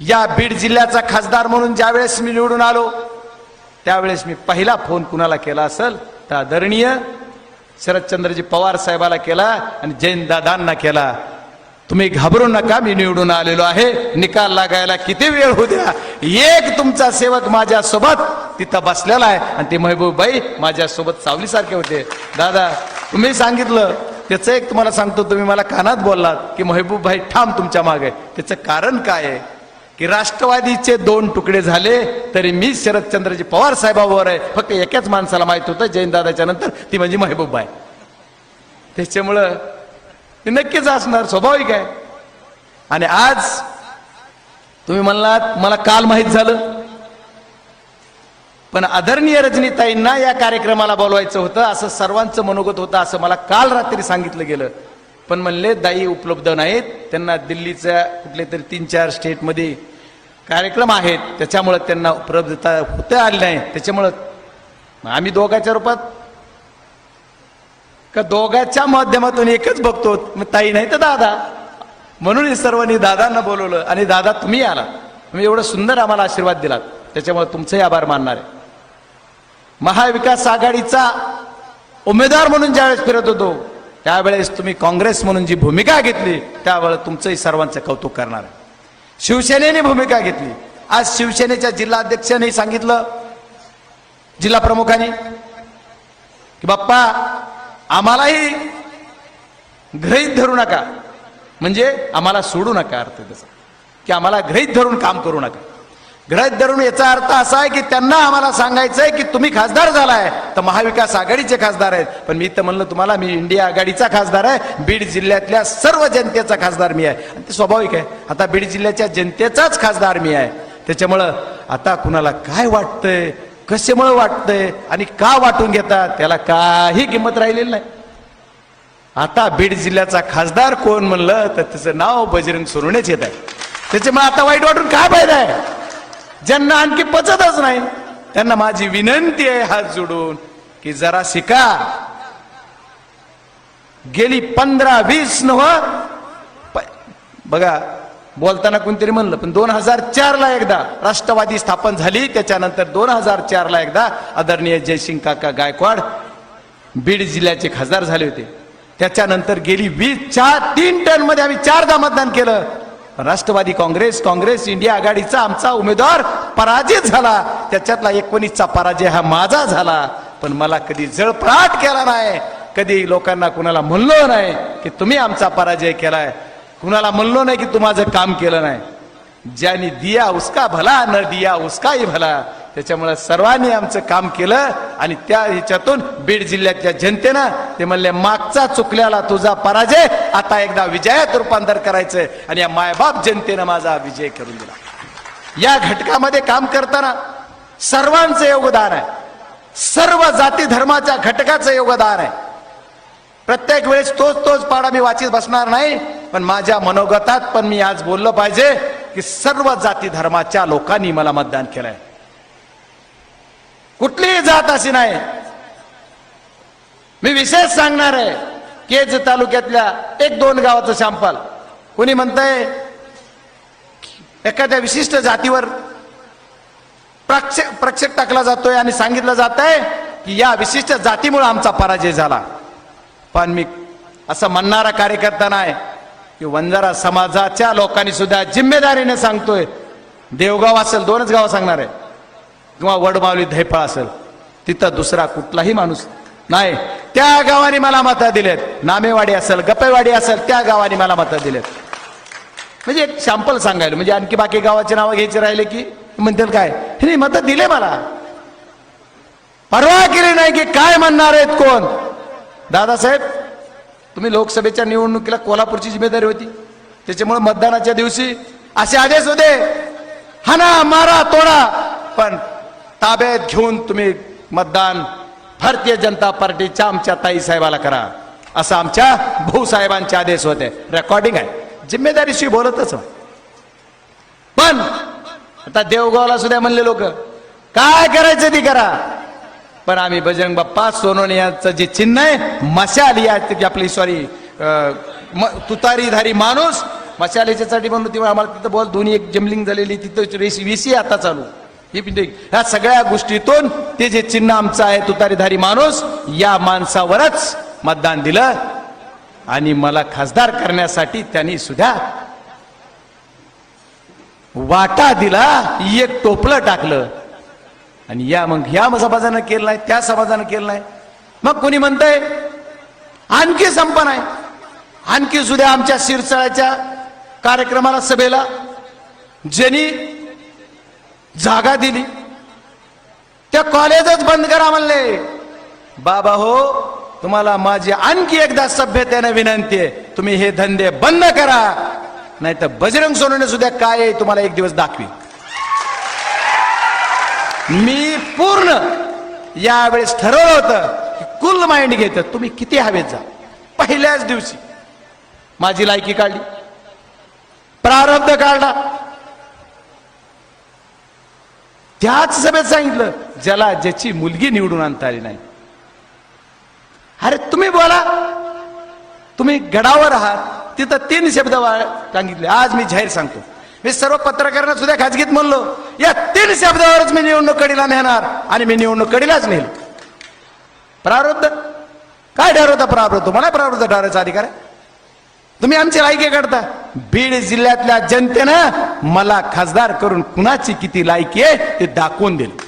या बीड जिल्ह्याचा खासदार म्हणून ज्यावेळेस मी निवडून आलो त्यावेळेस मी पहिला फोन कुणाला केला असेल तर आदरणीय शरदचंद्रजी पवार साहेबाला केला आणि जैन दादांना केला. तुम्ही घाबरू नका मी निवडून आलेलो आहे. निकाल लागायला किती वेळ होऊ द्या. एक तुमचा सेवक माझ्या सोबत तिथं बसलेला आहे आणि ते महबूबाई माझ्या सोबत सावलीसारखे होते. दादा तुम्ही सांगितलं त्याचं एक तुम्हाला सांगतो तुम्ही मला कानात बोललात की महबूब भाई ठाम तुमच्या मागे. त्याचं कारण काय आहे? की राष्ट्रवादीचे दोन तुकडे झाले तरी मी शरदचंद्रजी पवार साहेबावर आहे. फक्त एकाच माणसाला माहीत होतं जयंतदादाच्या नंतर ती म्हणजे महबूब आहे. त्याच्यामुळं ते नक्कीच असणार स्वाभाविक आहे. आणि आज तुम्ही म्हणलात मला काल माहीत झालं. पण आदरणीय रजनीताईंना या कार्यक्रमाला बोलवायचं होतं असं सर्वांचं मनोगत होतं असं मला काल रात्री सांगितलं गेलं. पण म्हणले दाई उपलब्ध नाहीत. त्यांना दिल्लीच्या कुठले तरी तीन चार स्टेटमध्ये कार्यक्रम आहेत. त्याच्यामुळं त्यांना उपलब्धता होता आली नाही त्याच्यामुळं मग आम्ही दोघाच्या रूपात का दोघाच्या माध्यमातून एकच बघतो. मग ताई नाही तर दादा. म्हणून हे सर्वांनी दादांना बोलवलं. आणि दादा तुम्ही आला. तुम्ही एवढं सुंदर आम्हाला आशीर्वाद दिलात. त्याच्यामुळे तुमचेही आभार मानणार आहे. महाविकास आघाडीचा उमेदवार म्हणून ज्यावेळेस फिरत होतो त्यावेळेस तुम्ही काँग्रेस म्हणून जी भूमिका घेतली त्यावेळेस तुमचंही सर्वांचं कौतुक करणार आहे. शिवसेनेने भूमिका घेतली. आज शिवसेनेच्या जिल्हाध्यक्षांनी सांगितलं जिल्हा प्रमुखांनी की बाप्पा आम्हालाही गृहीत धरू नका. म्हणजे आम्हाला सोडू नका अर्थ त्याचा की आम्हाला गृहीत धरून काम करू नका. गृहीत धरून याचा अर्थ असा आहे की त्यांना आम्हाला सांगायचंय की तुम्ही खासदार झालाय. तर महाविकास आघाडीचे खासदार आहेत. पण मी तर म्हणलं तुम्हाला मी इंडिया आघाडीचा खासदार आहे. बीड जिल्ह्यातल्या सर्व जनतेचा खासदार मी आहे. आणि ते स्वाभाविक आहे. आता बीड जिल्ह्याच्या जनतेचाच खासदार मी आहे. त्याच्यामुळं आता कुणाला काय वाटतंय कशामुळं वाटतंय आणि का वाटून घेतात त्याला काही किंमत राहिलेली नाही. आता बीड जिल्ह्याचा खासदार कोण म्हणलं तर त्याचं नाव बजरंग सोनवणेच येत आहे. त्याच्यामुळे आता वाईट वाटून काय फायदा? ज्यांना आणखी पचतच नाही त्यांना माझी विनंती आहे हात जोडून की जरा शिका. गेली पंधरा वीस नव बघा बोलताना कोणतरी म्हणलं पण दोन हजार चार ला एकदा राष्ट्रवादी स्थापन झाली त्याच्यानंतर दोन हजार चार ला एकदा आदरणीय जयसिंग काका गायकवाड बीड जिल्ह्याचे खासदार झाले होते. त्याच्यानंतर गेली वीस चार तीन टर्नमध्ये आम्ही चारदा मतदान केलं. राष्ट्रवादी काँग्रेस काँग्रेस इंडिया आघाडीचा आमचा उमेदवार पराजित झाला. त्याच्यातला एकोणीसचा पराजय हा माझा झाला. पण मला कधी जळपराट केला नाही. कधी लोकांना कुणाला म्हणलो नाही की तुम्ही आमचा पराजय केलाय. कुणाला म्हणलो नाही की तू माझं काम केलं नाही. ज्यांनी दिया उसका भला न दिया उसकाही भला. त्याच्यामुळे सर्वांनी आमचं काम केलं आणि त्या ह्याच्यातून बीड जिल्ह्यातल्या जनतेनं ते म्हणले मागचा चुकल्याला तुझा पराजय आता एकदा विजयात रूपांतर करायचंय. आणि या मायबाप जनतेनं माझा विजय करून दिला. या घटकामध्ये काम करताना सर्वांचं योगदान आहे. सर्व जाती धर्माच्या घटकाचं योगदान आहे. प्रत्येक वेळेस तोच तोच पाडा मी वाचित बसणार नाही पण माझ्या मनोगतात पण मी आज बोललं पाहिजे की सर्व जाती धर्माच्या लोकांनी मला मतदान केलंय. कुठलीही जात अशी नाही. मी विशेष सांगणार आहे केज तालुक्यातल्या एक दोन गावाचं शॅम्पल कोणी म्हणतंय एखाद्या विशिष्ट जातीवर प्रक्षेप प्रक्षेप टाकला जातोय आणि सांगितलं जात आहे की या विशिष्ट जातीमुळे आमचा पराजय झाला. पण मी असं म्हणणारा कार्यकर्ता नाही की वंजारा समाजाच्या लोकांनी सुद्धा जिम्मेदारीने सांगतोय. देवगाव असेल दोनच गाव सांगणार आहे. किंवा वडमावली धैपाळ असेल तिथं दुसरा कुठलाही माणूस नाही. त्या गावाने मला मतं दिलेत. नामेवाडी असेल गप्पेवाडी असेल त्या गावाने मला मतं दिलेत. म्हणजे एक सॅम्पल सांगायला म्हणजे आणखी बाकी गावाची नावं घ्यायची राहिले की म्हणतील काय? हे मतं दिले मला. परवा केली नाही की काय म्हणणार आहेत कोण? दादासाहेब तुम्ही लोकसभेच्या निवडणुकीला कोल्हापूरची जिम्मेदारी होती. त्याच्यामुळे मतदानाच्या दिवशी असे आदेश होते हाना मारा तोडा. पण ताब्यात घेऊन तुम्ही मतदान भारतीय जनता पार्टीच्या आमच्या ताई साहेबाला करा. असं आमच्या भाऊसाहेबांचे आदेश होते. रेकॉर्डिंग आहे. जिम्मेदारीशी बोलतच हो. पण आता देवगावला सुद्धा म्हणले लोक काय करायचं ती करा. पण आम्ही बजरंग बाप्पा सोनवणे यांचं जे चिन्ह आहे मशाली आपली सॉरी तुतारीधारी माणूस मशालेच्यासाठी म्हणून तेव्हा आम्हाला तिथं बोल दोन्ही एक जमलिंग झालेली तिथं रेस सी आता चालू. ह्या सगळ्या गोष्टीतून ते जे चिन्ह आमचं आहे तुतारीधारी माणूस या माणसावरच मतदान दिलं. आणि मला खासदार करण्यासाठी त्यांनी सुद्धा वाटा दिला एक टोपलं टाकलं. आणि या मग ह्या समाजानं केलं नाही त्या समाजानं केलं नाही. मग कोणी म्हणतंय आणखी संपन आहे. आणखी सुद्धा आमच्या शिरसाळ्याच्या कार्यक्रमाला सभेला ज्यांनी जागा दिली. त्या कॉलेजच बंद करा म्हणले. बाबा हो तुम्हाला माझी आणखी एकदा सभ्यतेने विनंती आहे तुम्ही हे धंदे बंद करा. नाही तर बजरंग सोनवणे सुद्धा काय आहे तुम्हाला एक दिवस दाखवी मी पूर्ण यावेळेस ठरवलं होतं की कुल माइंड घेत तुम्ही किती हवेत जा. पहिल्याच दिवशी माझी लायकी काढली. प्रारब्ध काढला. त्याच सभेत सांगितलं ज्याला ज्याची मुलगी निवडून आणता आली नाही. अरे तुम्ही बोला. तुम्ही गडावर आहात. तिथं तीन शब्द सांगितले. आज मी जाहीर सांगतो. मी सर्व पत्रकारांना सुद्धा खाजगीत म्हणलो. या तीन शब्दावरच मी निवडणूक कडीला नेणार आणि मी निवडणूक कडीलाच नेल प्रारब्ध? काय ठरवता प्रारब्ध? तुम्हाला प्रारब्ध ठरवायचा अधिकार आहे? तुम्ही आमची लायकी काढता. बीड जिल्ह्यातल्या जनतेनं मला खासदार करून कुणाची किती लायकी आहे ते दाखवून दिली.